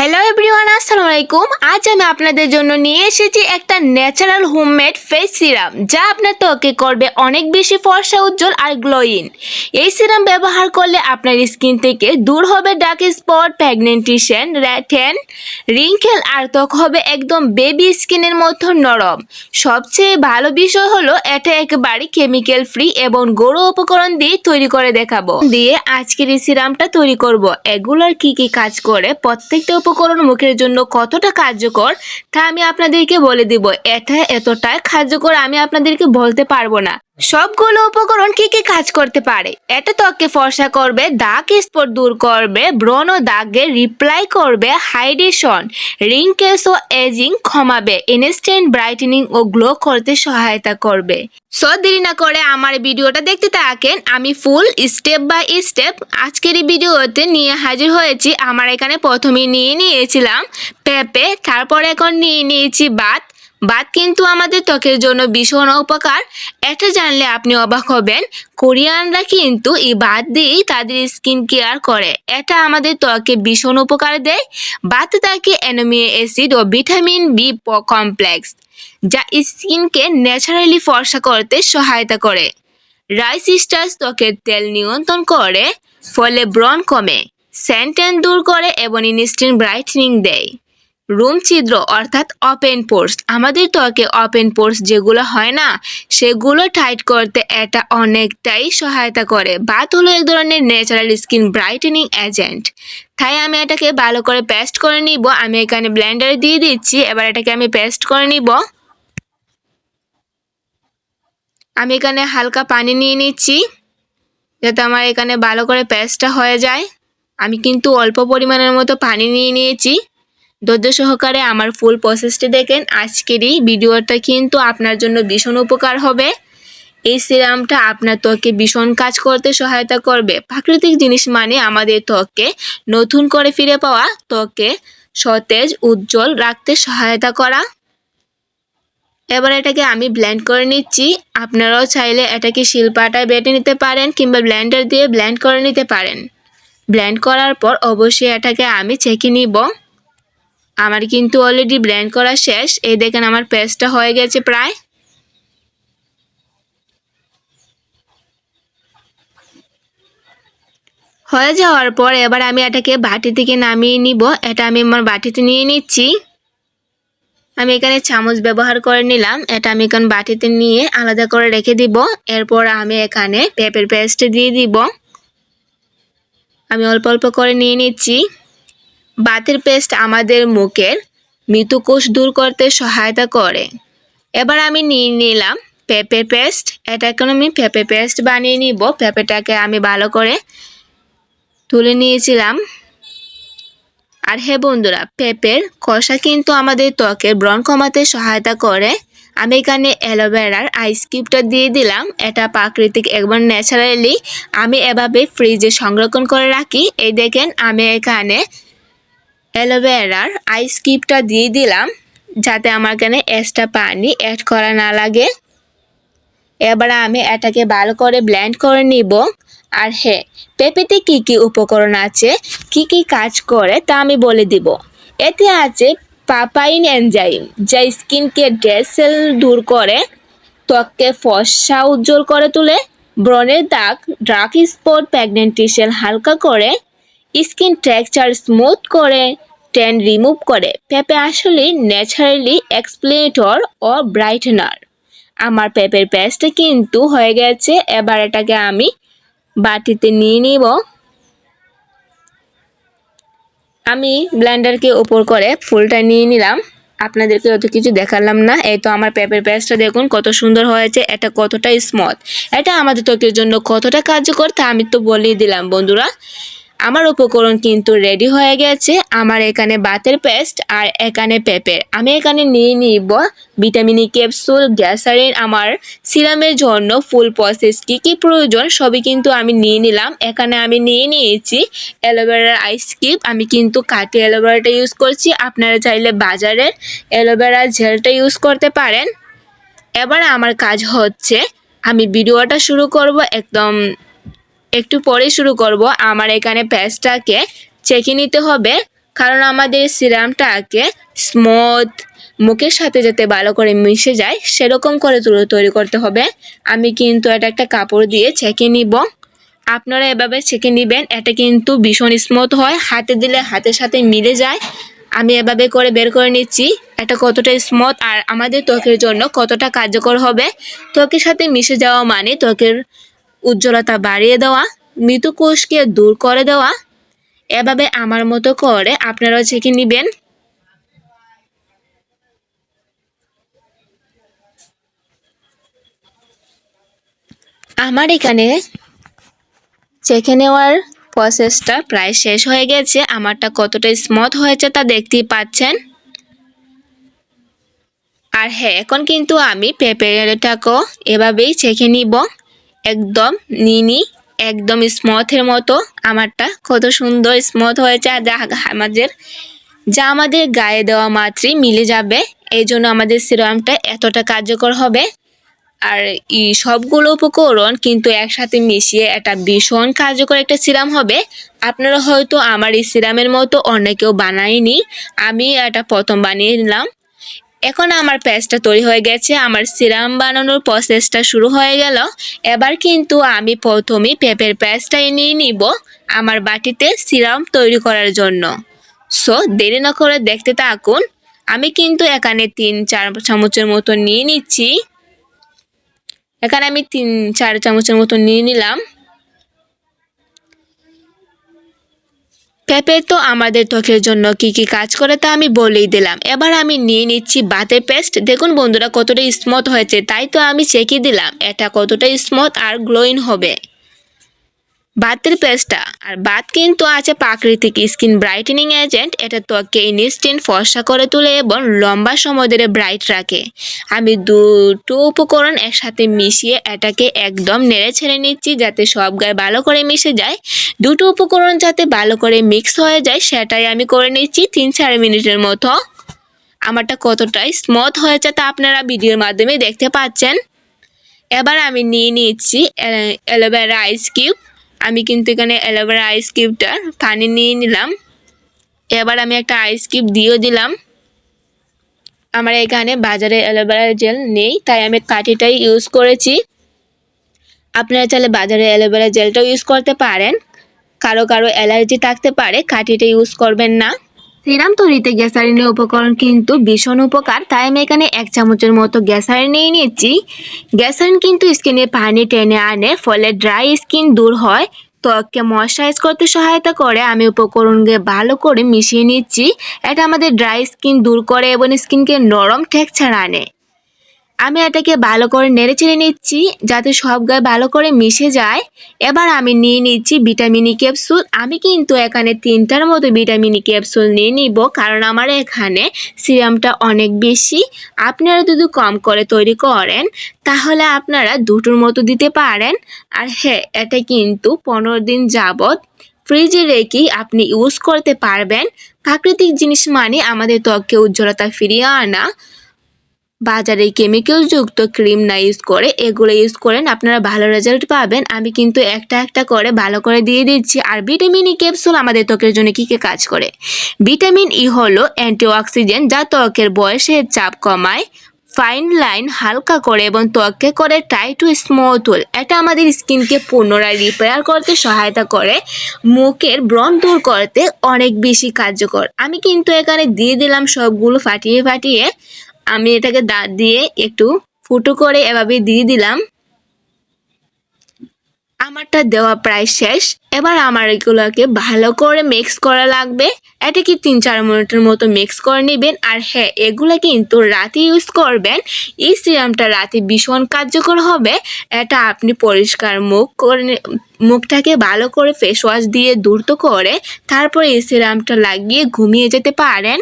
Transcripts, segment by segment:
Hello everyone আসসালামু আলাইকুম আজ আমি আপনাদের জন্য নিয়ে এসেছি একটা ন্যাচারাল হোমমেড ফেস সিরাম যা আপনার ত্বকে করবে অনেক বেশি ফর্সা, উজ্জ্বল আর গ্লোয়িং এই সিরাম ব্যবহার করলে আপনার স্কিন থেকে দূর হবে ডার্ক স্পট প্যাগনেন্টেশন র্যাটেন রিঙ্কেল আর ত্বক হবে একদম বেবি স্কিনের মতো নরম। সবচেয়ে ভালো বিষয় হলো, এটা একেবারে কেমিক্যাল ফ্রি এবং গরু উপকরণ দিয়ে তৈরি করে দেখাবো। দিয়ে আজকের এই সিরামটা তৈরি করব। এগুলোর কি কি কাজ করে, প্রত্যেকটা উপকরণ মুখের জন্য কতটা কার্যকর, তা আমি আপনাদেরকে বলে দিব। এটা এতটাই কার্যকর আমি আপনাদেরকে বলতে পারব না। সবগুলো উপকরণ কি কি কাজ করতে পারে? এটা ত্বককে ফর্সা করবে, দাগ স্পট দূর করবে, ব্রণ ও দাগে রিপ্লাই করবে হাইড্রেশন রিঙ্কেলস ও এজিং কমাবে ইনস্ট্যান্ট ব্রাইটেনিং ও গ্লো করতে সহায়তা করবে। সো দেরি না করে আমার ভিডিওটা দেখতে থাকেন, আমি ফুল স্টেপ বাই স্টেপ আজকের এই ভিডিওতে নিয়ে হাজির হয়েছি। আমার এখানে প্রথমে নিয়ে নিয়েছিলাম পেঁপে, তারপর এখন নিয়ে নিয়েছি বাত বাত কিন্তু আমাদের ত্বকের জন্য ভীষণ উপকার। এটা জানলে আপনি অবাক হবেন। কোরিয়ানরা কিন্তু এই বাত দিয়েই তাদের স্কিন কেয়ার করে। এটা আমাদের ত্বকে ভীষণ উপকার দেয়। বাতে থাকে অ্যানোমিও অ্যাসিড ও ভিটামিন বি কমপ্লেক্স, যা স্কিনকে ন্যাচারালি ফর্সা করতে সহায়তা করে। রাইস স্টার্চ ত্বকের তেল নিয়ন্ত্রণ করে, ফলে ব্রণ কমে স্যান্টেন দূর করে এবং ইনস্ট্যান্ট ব্রাইটনিং দেয়। রুম ছিদ্র অর্থাৎ ওপেন পোর্স আমাদের ত্বকে ওপেন পোর্স যেগুলো হয় না, সেগুলো টাইট করতে এটা অনেকটাই সহায়তা করে। বাত হলো এক ধরনের ন্যাচারাল স্কিন ব্রাইটেনিং এজেন্ট তাই আমি এটাকে ভালো করে পেস্ট করে নিব। আমি এখানে ব্লেন্ডারে দিয়ে দিচ্ছি। এবার এটাকে আমি পেস্ট করে নিব। আমি এখানে হালকা পানি নিয়ে নিচ্ছি, যাতে আমার এখানে ভালো করে পেস্টটা হয়ে যায়। আমি কিন্তু অল্প পরিমাণের মতো পানি নিয়ে নিয়েছি। ধৈর্য সহকারে আমার ফুল প্রসেসটি দেখেন। আজকের এই ভিডিওটা কিন্তু আপনার জন্য ভীষণ উপকার হবে। এই সিরামটা আপনার ত্বকে ভীষণ কাজ করতে সহায়তা করবে। প্রাকৃতিক জিনিস মানে আমাদের ত্বককে নতুন করে ফিরে পাওয়া ত্বকে সতেজ, উজ্জ্বল রাখতে সহায়তা করা। এবার এটাকে আমি ব্ল্যান্ড করে নিচ্ছি। আপনারাও চাইলে এটাকে শিল্পাটায় বেটে নিতে পারেন কিংবা ব্ল্যান্ডার দিয়ে ব্ল্যান্ড করে নিতে পারেন। ব্ল্যান্ড করার পর অবশ্যই এটাকে আমি চেকে নিব। আমার কিন্তু অলরেডি ব্লেন্ড করা শেষ। এই দেখেন আমার পেস্টটা হয়ে গেছে প্রায়। হয়ে যাওয়ার পর এবার আমি এটাকে বাটি থেকে নামিয়ে নিব। এটা আমি আমার বাটিতে নিয়ে নিচ্ছি। আমি এখানে চামচ ব্যবহার করে নিলাম। এটা আমি এখন বাটিতে নিয়ে আলাদা করে রেখে দিব। এরপর আমি এখানে পেঁপের পেস্ট দিয়ে দিব। আমি অল্প অল্প করে নিয়ে নিচ্ছি। বাতের পেস্ট আমাদের মুখের মৃতকোষ দূর করতে সহায়তা করে। এবার আমি নিয়ে নিলাম পেঁপে পেস্ট এটা এখন আমি পেঁপে পেস্ট বানিয়ে নিব। পেঁপেটাকে আমি ভালো করে তুলে নিয়েছিলাম। আর হে বন্ধুরা পেঁপের কষা কিন্তু আমাদের ত্বকের ব্রণ কমাতে সহায়তা করে। আমি এখানে অ্যালোভেরার আইস কিউবটা দিয়ে দিলাম। এটা প্রাকৃতিক, একবার ন্যাচারালি আমি এভাবে ফ্রিজে সংরক্ষণ করে রাখি। এই দেখেন, আমি এখানে অ্যালোভেরার আইস কিউবটা দিয়ে দিলাম, যাতে আমার এখানে এক্সট্রা পানি অ্যাড করা না লাগে। এবার আমি এটাকে ভালো করে ব্ল্যান্ড করে নিব। আর হ্যাঁ পেঁপেতে কি কি উপকরণ আছে, কি কি কাজ করে তা আমি বলে দিব। এতে আছে পাপাইন এনজাইম, যা স্কিনকে ড্রেস সেল দূর করে, ত্বককে ফসা উজ্জ্বল করে তোলে, ব্রণের দাগ ড্রাক স্পট প্রেগনেন্টেশন হালকা করে স্কিন টেক্সচার স্মুথ করে ট্যান রিমুভ করে। পেঁপে আসলে ন্যাচারালি এক্সপ্লেনেটর ও ব্রাইটনার আমার পেঁপের পেস্টটা কিন্তু হয়ে গেছে, এবার এটাকে আমি বাটিতে নিয়ে নিব। আমি ব্লেন্ডারকে ওপর করে ফুলটা নিয়ে নিলাম। আপনাদেরকে অত কিছু দেখালাম না। এই তো আমার পেঁপের পেস্টটা দেখুন, কত সুন্দর হয়েছে, এটা কতটা স্মথ এটা আমাদের ত্বকের জন্য কতটা কার্যকর তা আমি তো বলেই দিলাম, বন্ধুরা। আমার উপকরণ কিন্তু রেডি হয়ে গেছে। আমার এখানে বাতের পেস্ট আর এখানে পেঁপের আমি এখানে নিয়ে নিব ভিটামিনি ক্যাপসুল গ্যাসারিন আমার সিরামের জন্য ফুল প্রসেস কী কী প্রয়োজন সবই কিন্তু আমি নিয়ে নিলাম। এখানে আমি নিয়ে নিয়েছি অ্যালোভেরার আইস কিউব আমি কিন্তু কাটি অ্যালোভেরাটা ইউজ করছি। আপনারা চাইলে বাজারের অ্যালোভেরা জেলটা ইউজ করতে পারেন। এবার আমার কাজ হচ্ছে, আমি ভিডিওটা শুরু করব একদম একটু পরে শুরু করব। আমার এখানে পেস্টটাকে চেকে নিতে হবে। কারণ আমাদের সিরামটাকে স্মুথ মুখের সাথে যাতে ভালো করে মিশে যায়, সেরকম করে তুলো তৈরি করতে হবে। আমি কিন্তু এটা একটা কাপড় দিয়ে ছেঁকে নিব। আপনারা এভাবে ছেঁকে নেবেন। এটা কিন্তু ভীষণ স্মুথ হয়। হাতে দিলে হাতের সাথে মিলে যায়। আমি এভাবে করে বের করে নিচ্ছি। এটা কতটা স্মুথ আর আমাদের ত্বকের জন্য কতটা কার্যকর হবে? ত্বকের সাথে মিশে যাওয়া মানে ত্বকের উজ্জ্বলতা বাড়িয়ে দেওয়া, মৃত কোষকে দূর করে দেওয়া, এভাবে আমার মতো করে আপনারাও ছেঁকে নেবেন। আমার এখানে চেখে নেওয়ার প্রসেসটা প্রায় শেষ হয়ে গেছে। আমারটা কতটা স্মুথ হয়েছে তা দেখতেই পাচ্ছেন। আর হ্যাঁ এখন কিন্তু আমি পেঁপেটাকেও এভাবেই চেখে নিব। একদম নিনি, একদম স্মথের মতো। আমারটা কত সুন্দর স্মথ হয়েছে আর যা আমাদের যা আমাদের গায়ে দেওয়া মাত্রই মিলে যাবে। এই জন্য আমাদের সিরামটা এতটা কার্যকর হবে। আর এই সবগুলো উপকরণ কিন্তু একসাথে মিশিয়ে একটা ভীষণ কার্যকর একটা সিরাম হবে। আপনারা হয়তো আমার এই সিরামের মতো অন্য কেউ বানায়নি। আমি এটা প্রথম বানিয়ে নিলাম। এখন আমার পেস্টটা তৈরি হয়ে গেছে, আমার সিরাম বানানোর প্রসেসটা শুরু হয়ে গেল। এবার কিন্তু আমি প্রথমে পেঁপের পেস্টটা নিয়ে নিব আমার বাটিতে সিরাম তৈরি করার জন্য। সো দেরি না করে দেখতে থাকুন, আমি কিন্তু এখানে তিন, চার চামচের মতো নিয়ে নিচ্ছি। এখানে আমি তিন, চার চামচের মতো নিয়ে নিলাম। পেঁপে তো আমাদের ত্বকের জন্য কি কি কাজ করে তা আমি বলেই দিলাম। এবার আমি নিয়ে নিচ্ছি বাতের পেস্ট। দেখুন বন্ধুরা কতটা স্মুথ হয়েছে, তাই তো আমি চেকি দিলাম। এটা কতটা স্মুথ আর গ্লোইন হবে। বাতের পেস্টটা আর বাত কিন্তু আছে প্রাকৃতিক স্কিন ব্রাইটেনিং এজেন্ট এটা ত্বককে ইনস্ট্যান্ট ফর্সা করে তোলে এবং লম্বা সময় ধরে ব্রাইট রাখে। আমি দুটো উপকরণ একসাথে মিশিয়ে এটাকে একদম নেড়ে ছেড়ে নিচ্ছি যাতে সব গায়ে ভালো করে মিশে যায়। দুটো উপকরণ যাতে ভালো করে মিক্স হয়ে যায়, সেটাই আমি করে নিচ্ছি তিন চার মিনিটের মতো। আমারটা কতটাই স্মুথ হয়েছে তা আপনারা ভিডিওর মাধ্যমে দেখতে পাচ্ছেন। এবার আমি নিয়ে নিচ্ছি অ্যালোভেরা আইস কিউব আমি কিন্তু এখানে অ্যালোভেরা আইস কিউবটার পানি নিয়ে নিলাম। এবার আমি একটা আইস কিউব দিয়েও দিলাম। আমার এখানে বাজারে অ্যালোভেরা জেল নেই, তাই আমি কাঠিটাই ইউজ করেছি। আপনারা চাইলে বাজারে অ্যালোভেরা জেলটাও ইউজ করতে পারেন। কারও কারও অ্যালার্জি থাকতে পারে, কাঠিটা ইউজ করবেন না। সিরাম তৈরিতে গ্যাসারিনের উপকরণ কিন্তু ভীষণ উপকার। তাই আমি এখানে এক চামচের মতো গ্যাসারিন নিয়ে নিচ্ছি গ্যাসারিন কিন্তু স্কিনে পানি টেনে আনে, ফলে ড্রাই স্কিন দূর হয়। ত্বককে ময়শ্চারাইজ করতে সহায়তা করে, আমি উপকরণকে ভালো করে মিশিয়ে নিচ্ছি। এটা আমাদের ড্রাই স্কিন দূর করে এবং স্কিনকে নরম টেক্সচার আনে। আমি এটাকে ভালো করে নেড়ে চেড়ে নিচ্ছি, যাতে সব গায়ে ভালো করে মিশে যায়। এবার আমি নিয়ে নিচ্ছি ভিটামিনি ক্যাপসুল আমি কিন্তু এখানে তিনটার মতো ভিটামিনি ক্যাপসুল নিয়ে নিব, কারণ আমার এখানে সিরামটা অনেক বেশি। আপনারা যদি কম করে তৈরি করেন, তাহলে আপনারা দুটোর মতো দিতে পারেন। আর হ্যাঁ এটা কিন্তু পনেরো দিন যাবত ফ্রিজে রেখেই আপনি ইউজ করতে পারবেন। প্রাকৃতিক জিনিস মানে আমাদের ত্বককে উজ্জ্বলতা ফিরিয়ে আনা। বাজারে কেমিক্যালযুক্ত ক্রিম না ইউজ করে, এগুলো ইউজ করেন, আপনারা ভালো রেজাল্ট পাবেন। আমি কিন্তু একটা একটা করে ভালো করে দিয়ে দিচ্ছি। আর ভিটামিন ই ক্যাপসুল আমাদের ত্বকের জন্য কী কী কাজ করে? ভিটামিন ই হলো অ্যান্টিঅক্সিডেন্ট যা ত্বকের বয়সের চাপ কমায় ফাইন লাইন হালকা করে এবং ত্বককে করে টাই টু স্মুথুল এটা আমাদের স্কিনকে পুনরায় রিপেয়ার করতে সহায়তা করে, মুখের ব্রণ দূর করতে অনেক বেশি কার্যকর। আমি কিন্তু এখানে দিয়ে দিলাম সবগুলো ফাটিয়ে ফাটিয়ে। আমি এটাকে দাঁত দিয়ে একটু ফুটো করে এভাবে দিয়ে দিলাম। আমারটা দেওয়া প্রায় শেষ। এবার আমার এগুলোকে ভালো করে মিক্স করা লাগবে। এটা কি তিন চার মিনিটের মতো মিক্স করে নেবেন? আর হ্যাঁ এগুলো কিন্তু রাতে ইউজ করবেন। এই সিরামটা রাতে ভীষণ কার্যকর হবে। এটা আপনি পরিষ্কার মুখ করে মুখটাকে ভালো করে ফেস ওয়াশ দিয়ে দ্রুত করে তারপর এই সিরামটা লাগিয়ে ঘুমিয়ে যেতে পারেন।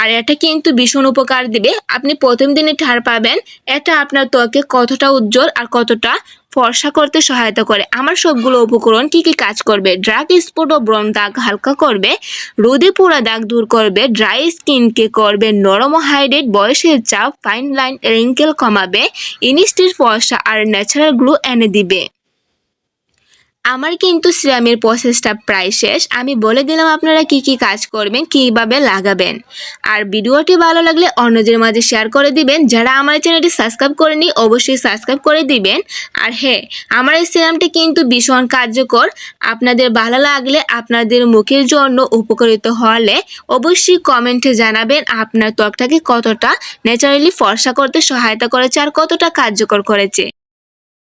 আর এটা কিন্তু ভীষণ উপকার দিবে। আপনি প্রথম দিনে ঠার পাবেন, এটা আপনার ত্বকে কতটা উজ্জ্বল আর কতটা ফর্সা করতে সহায়তা করে। আমার সবগুলো উপকরণ কি কি কাজ করবে? ড্রাগ স্পট ও ব্রণ দাগ হালকা করবে, রোদে পোড়া দাগ দূর করবে, ড্রাই স্কিনকে করবে, নরম হাইড্রেট, বয়সের চাপ, ফাইন লাইন, রিঙ্কেল কমাবে ইনস্টির ফর্সা আর ন্যাচারাল গ্লো এনে দিবে। আমার কিন্তু সিরামের প্রসেসটা প্রায় শেষ। আমি বলে দিলাম আপনারা কি কি কাজ করবেন, কীভাবে লাগাবেন। আর ভিডিওটি ভালো লাগলে অন্যদের মাঝে শেয়ার করে দিবেন। যারা আমার চ্যানেলটি সাবস্ক্রাইব করেনি, অবশ্যই সাবস্ক্রাইব করে দিবেন। আর হ্যাঁ আমার এই সিরামটি কিন্তু ভীষণ কার্যকর। আপনাদের ভালো লাগলে আপনাদের মুখের জন্য উপকারিত হলে অবশ্যই কমেন্টে জানাবেন আপনার ত্বকটাকে কতটা ন্যাচারালি ফর্সা করতে সহায়তা করেছে আর কতটা কার্যকর করেছে।